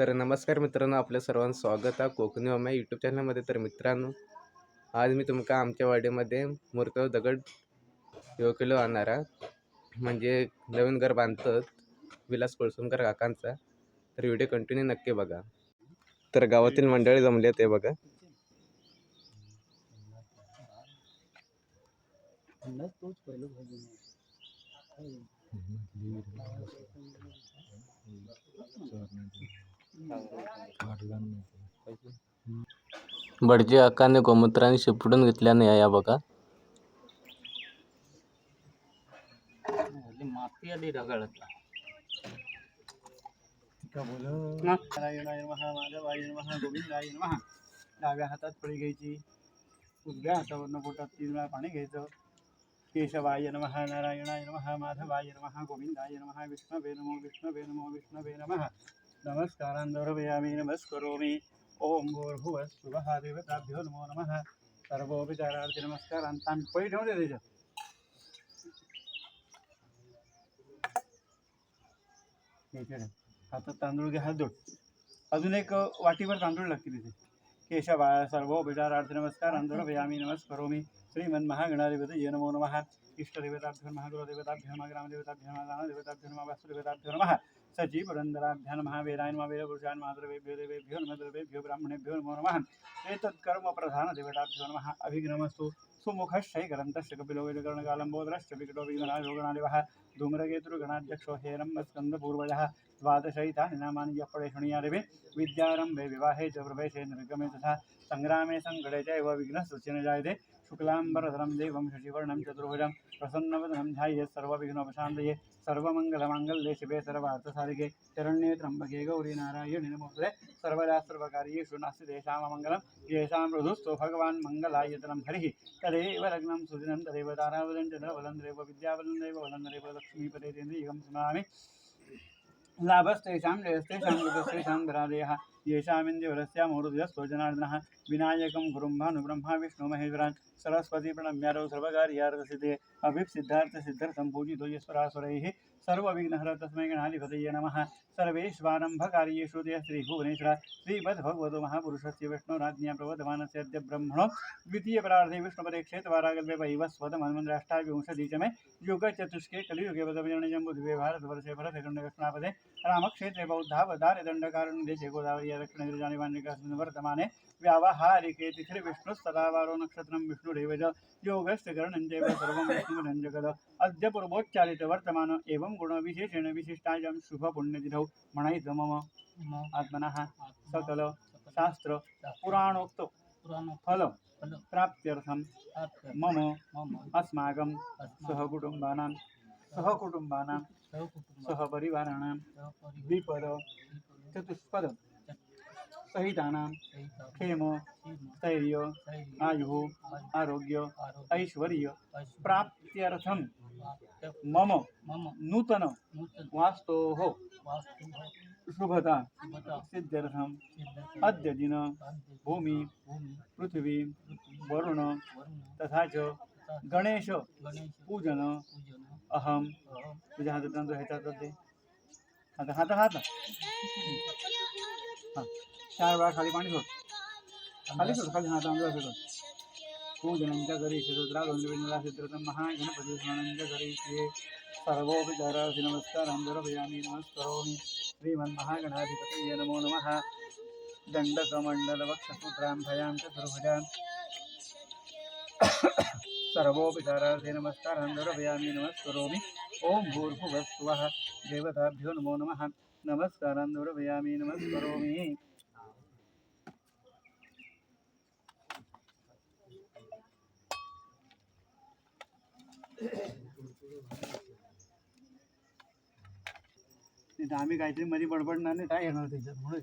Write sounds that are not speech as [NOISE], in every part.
तर नमस्कार मित्रांनो आपल्या सर्वांचं स्वागत आहे कोकणी ओम्या यूट्यूब चॅनलमध्ये तर मित्रांनो आज मी तुमका आमच्या वाडीमध्ये मूर्त दगड ह्यो किलो आणणार आहे. म्हणजे नवीन घर बांधतात विलास कोळसुमकर काकांचा. तर व्हिडिओ कंटिन्यू नक्की बघा. तर गावातील मंडळी जमले ते बघा. बडजी काकाने गोमूत्राने शिपडून घेतल्याने या बघा. माती आली ढगाळत नारायणाय नमः माधवाय नमः गोविंदाय नमः डाव्या हातात फळी घ्यायची उजव्या हातावरनं पोटात तीन वेळा पाणी घ्यायचं. केशवाय नमः नारायणाय नमः माधवाय नमः गोविंदाय नमः विष्णवे नमो विष्णवे नमो विष्णवे नमः. नमस्कारान् दौरवयामि नमस्करोमि. ओम भूर्भुवः स्वः देवताभ्यो नमो नमः। सर्वोपचारार्थी नमस्कारान्। ताण पळी ठेवून दे त्याच्यात घ्यायचे रे. हातात तांदूळ घ्या हात जोड अजून एक वाटीभर तांदूळ लागतील तिथे केशवा सर्व उपचारार्थ नमस्कार अंधरभयामी नमस्करोमी। श्रीमन महागणाधिपती नमो नमः। इष्टदेवताभ्यो नमः, गुरुदेवताभ्यो नमः, ग्रामदेवताभ्यो नमः। गानदेवताभ्यो नमः वास्तुदेवताभ्यो नमः सची पुरंदराभ्या नमः वेदाय नमः वेदपुरुषान् मातृवेभ्यो देवेभ्यो नमः द्रवेभ्यो ब्राह्मणेभ्यो नमो नमः। एतत्कर्म प्रधान देवताभ्यो नमः। अभिघ्नमस्तु। सुमुखश्चै ग्रन्थश्च कपिलो वेदकर्णकालम्बोदरश्च विकटो विघ्नराजोगणादिवः धूम्रकेतुर्गणाध्यक्षो हेरम्ब यः पडे विद्यारम्भे विवाहे च प्रवेशे निर्गमे तथा सङ्ग्रामे सङ्कटे चैव विघ्नस्य न जायते। शुक्लाम्बरधरं देवं शशिवर्णं चतुर्भुजं प्रसन्नवदनं ध्यायेत् सर्वविघ्नोपशान्तये सर्वमङ्गलमाङ्गल्ये शिवे सर्वार्थसाधिके शरण्ये त्र्यम्बके गौरी नारायणि नमोस्तुते सर्वदा सर्वकार्येषु नास्ति तेषाममङ्गलं येषां मृदुस्थो भगवान् मङ्गलायतनं हरिः। तदेव लग्नं सुदिनं तदेव चन्द्रबलं तदेव विद्याबलं देव बलं तदेव लक्ष्मीपदेन्द्रियं स्मरामि। लाभस्तेषां जयस्तेषां कृतस्तेषां धरादयः येषामिन्द्रवरस्य मूर्धयस्थो जनार्दनः विनायकं गुरुं भानुब्रह्मा विष्णु महेश्वरान् सरस्वती प्रणम्यारौ सर्वकार्यार्थसिद्धे अभिसिद्धार्थसिद्ध्यर्थं पूजितो यस्वरासुरैः। सर्वविघ्नहर तस्मै गणाधिपतये नमः। सर्वेष्वारम्भकार्येषु ते श्रीभुवनेश्वर। श्रीमद्भगवतो महापुरुषस्य विष्णुराज्ञा प्रवर्धमानस्य अद्य ब्रह्मणो। द्वितीयपरार्धे विष्णुपदे क्षेत्रवारागल्पे वैवस्वतमन्वन्द्राष्टाविंशति च मे। युगचतुष्के कलियुगे वदविजनजम्बुद्वे भारतवर्षे भरतखण्डकृष्णापदे रामक्षेत्रे बौद्धावतारे दण्डकारण्यदेशे गोदावरी दक्षिणगिरिजानिवान्यकास्मिन् वर्तमाने व्यावहारिके तिथिर्विष्णुस्तदा वारो नक्षत्रं विष्णुरेव च योगश्चकरणं चैव सर्वं विष्णुरं जगद अद्य पूर्वोच्चारित वर्तमान एवं गुणविशेषेण विशिष्टायां शुभपुण्यतिथौ म्हणायचं मम। आत्मनः सकल शास्त्र पुराणोक्त फल प्राप्त्यर्थं मम अस्माकं सहकुटुम्बानां सहकुटुम्बानां सहपरिवाराणां द्विपद चतुष्पद सहितानां क्षेम स्थैर्य आयुः आरोग्य ऐश्वर्य प्राप्त्यर्थं मम नूतन वास्तोः शुभता सिद्ध्यर्थम् अद्य दिन भूमि पृथ्वी वरुण तथा च गणेश पूजन अहम तुझ्या हातात तांदूळ ह्याच्यात दे हात हात हात हा चार वेळा खाली पाणी सोड। खाली सोड, खाली हात तांदूळ सोड। पूजनंच्या घरी शिरद्रा सिद्धरथं महागणपती स्मरणंच्या घरी श्री सर्वोपचारार्थी नमस्कार अंधरभयामी नमस्करोमि श्रीमन्महागणाधिपतये नमो नमः। दण्डकमण्डलवक्षसूत्रां च सर्वजान्। सर्वोपचारार्थे नमस्कारान् दर्शयामि नमस्करोमि ॐ भूर्भुवस्वः देवताभ्यो नमो नमः। नमस्कारान् दर्शयामि नमस्करोमि नाही तर आम्ही काहीतरी मध्ये बडबडणार नाही काय येणार त्याच्यात म्हणून.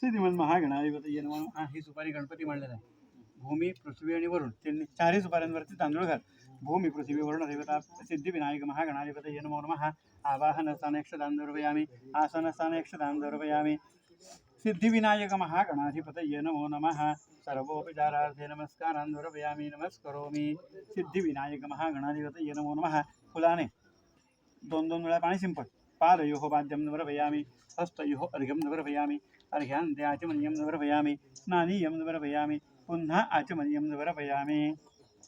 श्रीमन महागणाधिपती नमः हा ही सुपारी गणपती म्हणलेला आहे. भूमी पृथ्वी आणि वरुण त्यांनी चारही सुपाऱ्यांवरती तांदूळ घाल. भूमी पृथ्वी वरुण देवता सिद्धिविनायक महागणाधिपती नमो महा आवाहन स्थान यक्षदान दर्वयामि आसन स्थान यक्षदान दर्वयामि। सिद्धिविनायक महागणाधिपतये नमः. नमः सर्वोपचारार्थे नमस्कारान् दर्वयामि नमस्करोमि। सिद्धिविनायक महागणाधिपतये नमो नमः। फुलाने दोन दोन वेळा पाणी शिंपड पादयोः पाद्यं नवरभयामि, हस्तयोः अर्घ्यं नवरभयामि अर्घ्यान्ते आचमनीयं नवरभयामि, स्नानीयं नवरभयामि, पुनः आचमनीयं नवरभयामि।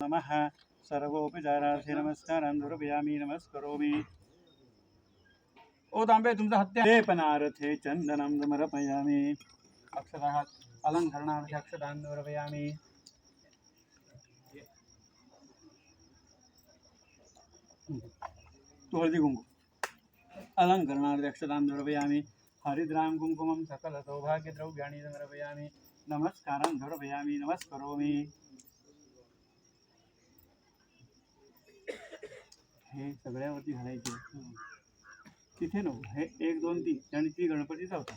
नमः। सर्वोपचारार्थे नमस्कारान् नवरभयामि नमस्करोमि। ओ तांबे तुमचा हत्या। लेपनार्थे चंदनं समर्पयामि अक्षतः अलङ्करणार्थे अक्षतान् समर्पयामि तो हळदी कुंकू अलङ्करणार्थे अक्षतान् समर्पयामि हरिद्रां कुङ्कुमं सकलसौभाग्यद्रव्याणि समर्पयामि नमस्कारं समर्पयामि, नमस्करोमि। हे सगळ्यावरती घालायचे तिथे नको. हे एक, दोन, तीन. आणि ती गणपतीचा होता.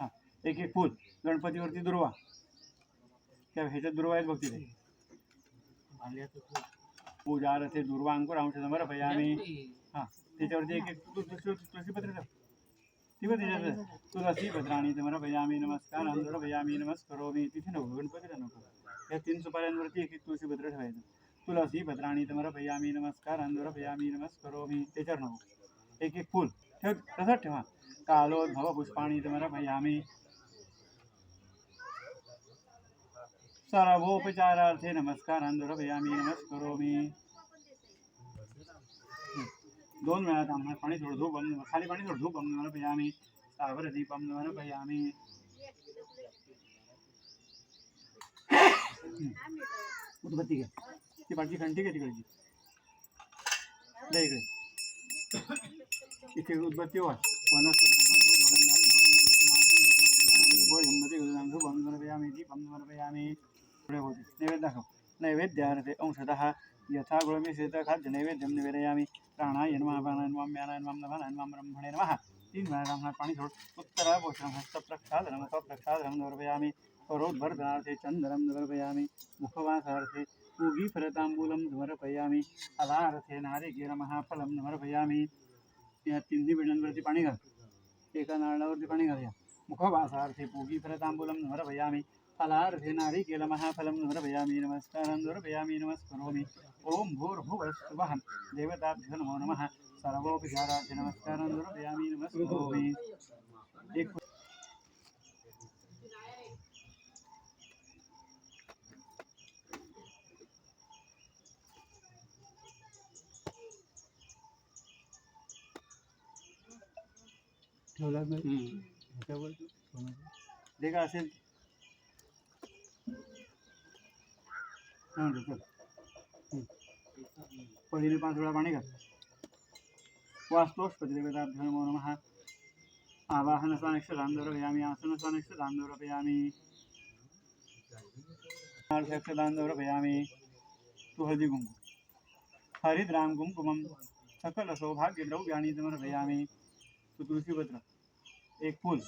हाँ, एक एक, फूल. गणपतीवरती दुर्वा. त्या ह्याच्यात दुर्वा आहेत बघ तिथे. पूजा रथे दुर्वा, अंकुर, अंश समर्पयामी हाँ, त्याच्यावरती एक एक तु- तुळशी तुळशीपत्र ठेव. ती पण त्याच्यात तुलसी भद्राणी समर्पयामी नमस्कार समर्पयामी नमस्करोमी तिथे नको, गणपतीला नको. या तीन सुपाऱ्यांवरती एक एक तुळशीपत्र ठेवायचं. तुलसी भद्राणी समर्पयामी नमस्कार समर्पयामी नमस्करोमी त्याच्यावर नको. एक एक फूल ठेव. तसंच ठेवा. कालोद्भव पुष्पाणी समर्पयामी सर्वोपचारार्थे नमस्कार समर्पयामी नमस्करोमी दोन वेळा आम्हाला पाणी थोडं धूप खाली पाणी थोडं धूप समर्पयामी सावर दीपम समर्पयामी उदबत्ती घ्या ती पाठची घंटी घ्या तिकडची इकडे इथे उदबत्ती वा वनस्पती पुढे होते नैवेद्य नैवेद्यार्थे अंशतः यथा गुळमिश्रित खाद्य नैवेद्यं निवेदयामि प्राणाय नमः नमः व्यानाय ब्रह्मणे नमः तीन वेळा ब्राह्मणात पाणी सोड उत्तराभूषणं हस्तप्रक्षालनं स्वप्रक्षालनं समर्पयामि करोद्भर्तनार्थे चन्दनं समर्पयामि या तिन्ही बिडांवरती पाणी घाल एका नारळावरती पाणी फलार्थे नारिकेलमहाफलं समर्पयामि नमस्कारं समर्पयामि नमस्करोमि। ॐ भूर्भुवः देवताभ्यो नमो नमः सर्वोपचारार्थे नमस्कारं समर्पयामि नमस्करोमि। ठेवला ते का असेल. हा, चल. हम्म. पहिले पाच वेळा पाणी घाल वास्तोष्पती नमः आवाहन स्वानिष्ठदान द्रव्यामि आसन स्वानिष्ठदान द्रव्यामि अक्षदान द्रव्यामि तू समर्पयामि तू एक फूल।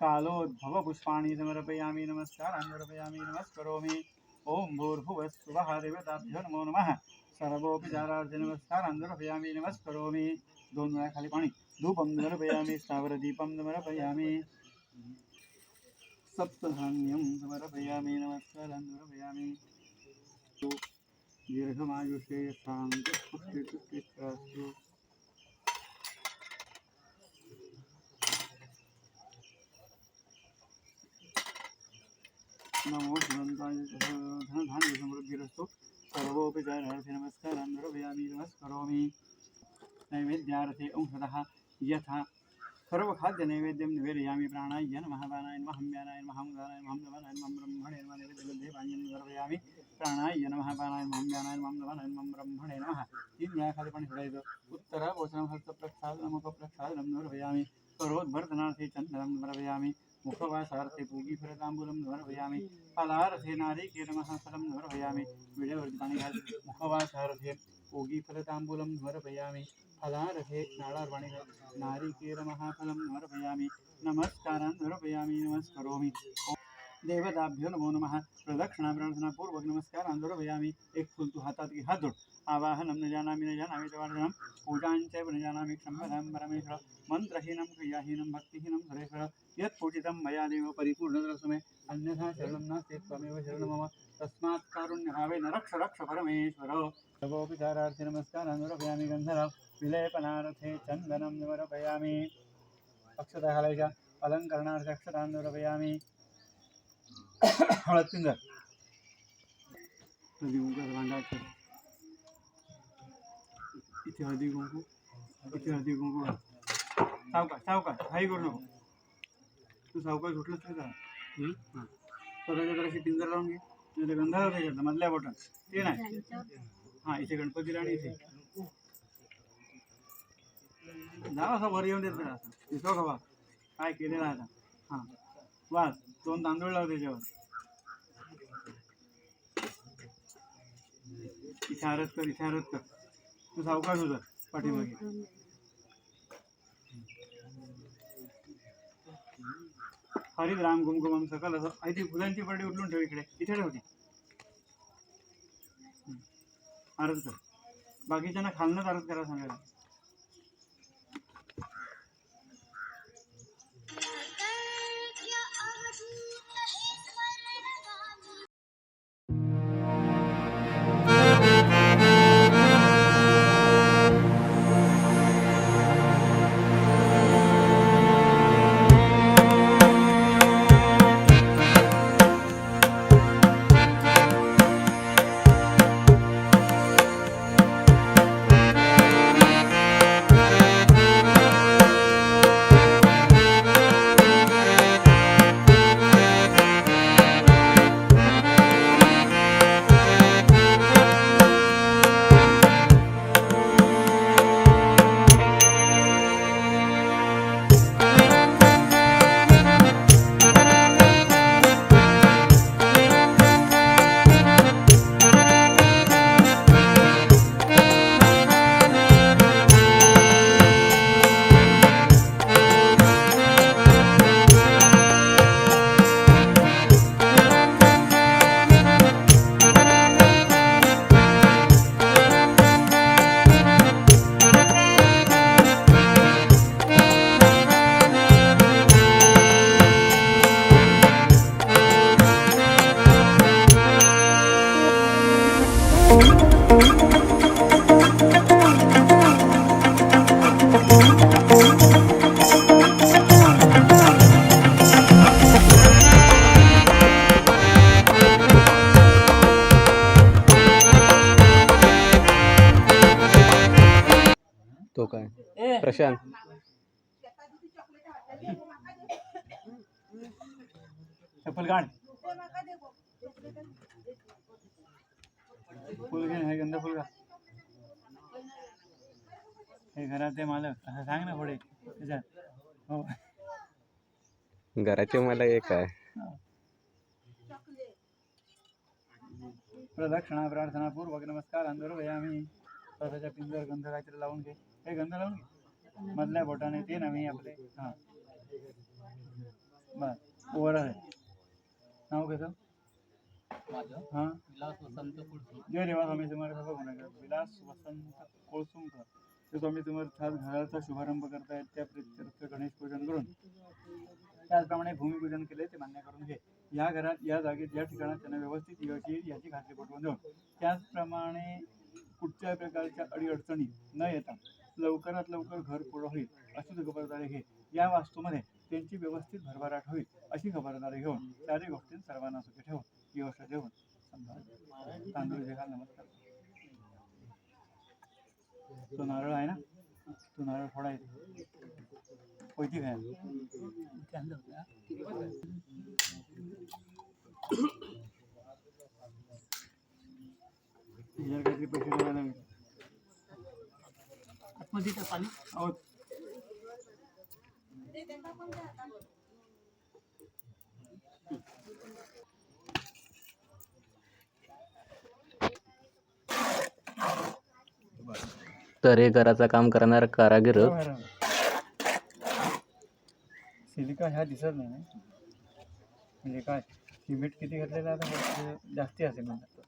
कालोद्भव पुष्पाणि समर्पयामि नमस्कारान् समर्पयामि नमस्करोमि। ॐ भूर्भुवः स्वः देवताभ्यो नमो नमः। सर्वोपचारार्थे नमस्कारान् समर्पयामि नमस्करोमि। दोन खाली पाणी धूपं समर्पयामि स्थावरदीपं समर्पयामि सप्तधान्यं समर्पयामि नमस्कारान् समर्पयामि दीर्घमायुष्ये शान्तिः नमो शिवन्ताय धनधान्य समृद्धिरस्तु सर्वोपचारार्थे नमस्कारान् समर्पयामि नमस्करोमि। नैवेद्यार्थे अंशतः यथा सर्वखाद्यनैवेद्यं निवेदयामि प्राणाय नमः प्राणाय नमः, हम्यानाय नमः गानाय नमः नमः नमः, ब्रह्मणे नमः नैवेद्यबद्धे पाञ्जनं समर्पयामि प्राणाय नमः प्राणाय नमः, हम्यानाय नमः नमः नमः, ब्रह्मणे नमः। तीन वेळा खाली पाणी सोडायचं उत्तराभूषणं हस्तप्रक्षालनं मुखप्रक्षालनं समर्पयामि करोद्भर्तनार्थे चन्दनं समर्पयामि मुखवासार्थे पूगीफलताम्बूलं समर्पयामि फलार्थे वेळेवरती पाणी घाल मुखवासार्थे पूगीफलताम्बूलं समर्पयामि फलार्थे नाळावर पाणी घाल नारिकेलमहाफलं समर्पयामि नमस्कारान् समर्पयामि नमस्करोमि। देवताभ्यो नमो नमः। प्रदक्षिणा प्रार्थना पूर्वक नमस्कारान् समर्पयामि एक फुल तू घे हात जोड। आवाहनं न जानामि न जानामि तवार्जनं पूजाञ्चैव न जानामि क्षम्यतां परमेश्वर। मन्त्रहीनं, क्रियाहीनं, भक्तिहीनं सुरेश्वर। यत् पूजितं मया देव परिपूर्णदर्शमे अन्यथा शरणं नास्ति, त्वमेव शरणं मम। तस्मात् कारुण्यभावेन रक्ष रक्ष परमेश्वर। सर्वोपचारार्थे नमस्कारान् समर्पयामि गन्धराव। विलेपनार्थे चन्दनं निमर्पयामि अक्षता घालायच्या अलंकरणार्थ अक्षतां निमर्पयामि [COUGHS] इथे हळदी कुंकू इथे हळदी कुंकू. सावकाश सावकाश घाई करू नको. तू सावकाश उठलंच नाही का हां. स्वतःच्या जराशी पिंजर लावून घे. म्हणजे गंधाला त्याच्यात मधल्या बटन ते नाही. हां इथे गणपतीला आणि इथे. जा असा वर येऊन देत असं. दिसो का बा? काय केलेलं आता? हां. वास दोन तांदूळ लाव त्याच्यावर. इथे आरत कर इथे आरत कर. तू सावकाश होता पाठीमागे. हरित राम कुमकुमम सकल असं. आई ती फुलांची पडडी उचलून ठेव इकडे. इथे ठेवते आरत कर. बाकीच्यांना खालनंच आरत करा सांगायला. प्रशांत चप्पल काढ फुल घे हे गंध फुल का हे घराचे मालक. असं सांग ना पुढे. त्याच्यात हो. घराचे मला एक आहे. प्रदक्षिणा प्रार्थना पूर्वक नमस्कार. अंधुरभयामी स्वतःच्या पिंजर गंध काहीतरी लावून घे. हे गंध लावून घे. मधल्या बोटाने ते नव्हे आपले हां. बस वर आहे. नाव कसं? हां? जय देवा स्वामी समर्थ भगवान विलास वसंत कोळसुंकर ते स्वामी समर्थ आज घराचा शुभारंभ करतायत त्या प्रित्यर्थ गणेश पूजन करून. त्याचप्रमाणे भूमिपूजन केले ते मान्य करून घे. या घरात या जागेत या ठिकाणात त्यांना व्यवस्थित येईल याची खात्री पटवून देऊन. त्याचप्रमाणे कुठच्याही प्रकारच्या अडीअडचणी न येता लवकरात लवकर घर पुढं होईल, अशी खबरदारी घे. या वास्तूमध्ये त्यांची व्यवस्थित भरभराट होईल, अशी खबरदारी घेऊन चारही गोष्टी सर्वांना सुखी ठेवून यश देऊन. तांदूळ जे नमस्कार. तो नारळ आहे ना? तो नारळ कोयती काय याच्यावर काहीतरी पैसे तर हे घराचं काम करणारा कारागीर? सिलिका ह्या दिसत नाही ना. म्हणजे काय? सिमेंट किती घातलेलं आहे आता? जास्ती असेल म्हणतात.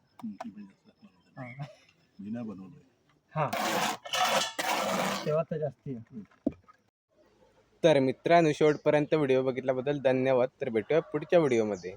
हां. तेव्हा तर जास्ती तर मित्रांनो शेवटपर्यंत व्हिडिओ बघितल्याबद्दल धन्यवाद. तर भेटूया पुढच्या व्हिडिओमध्ये.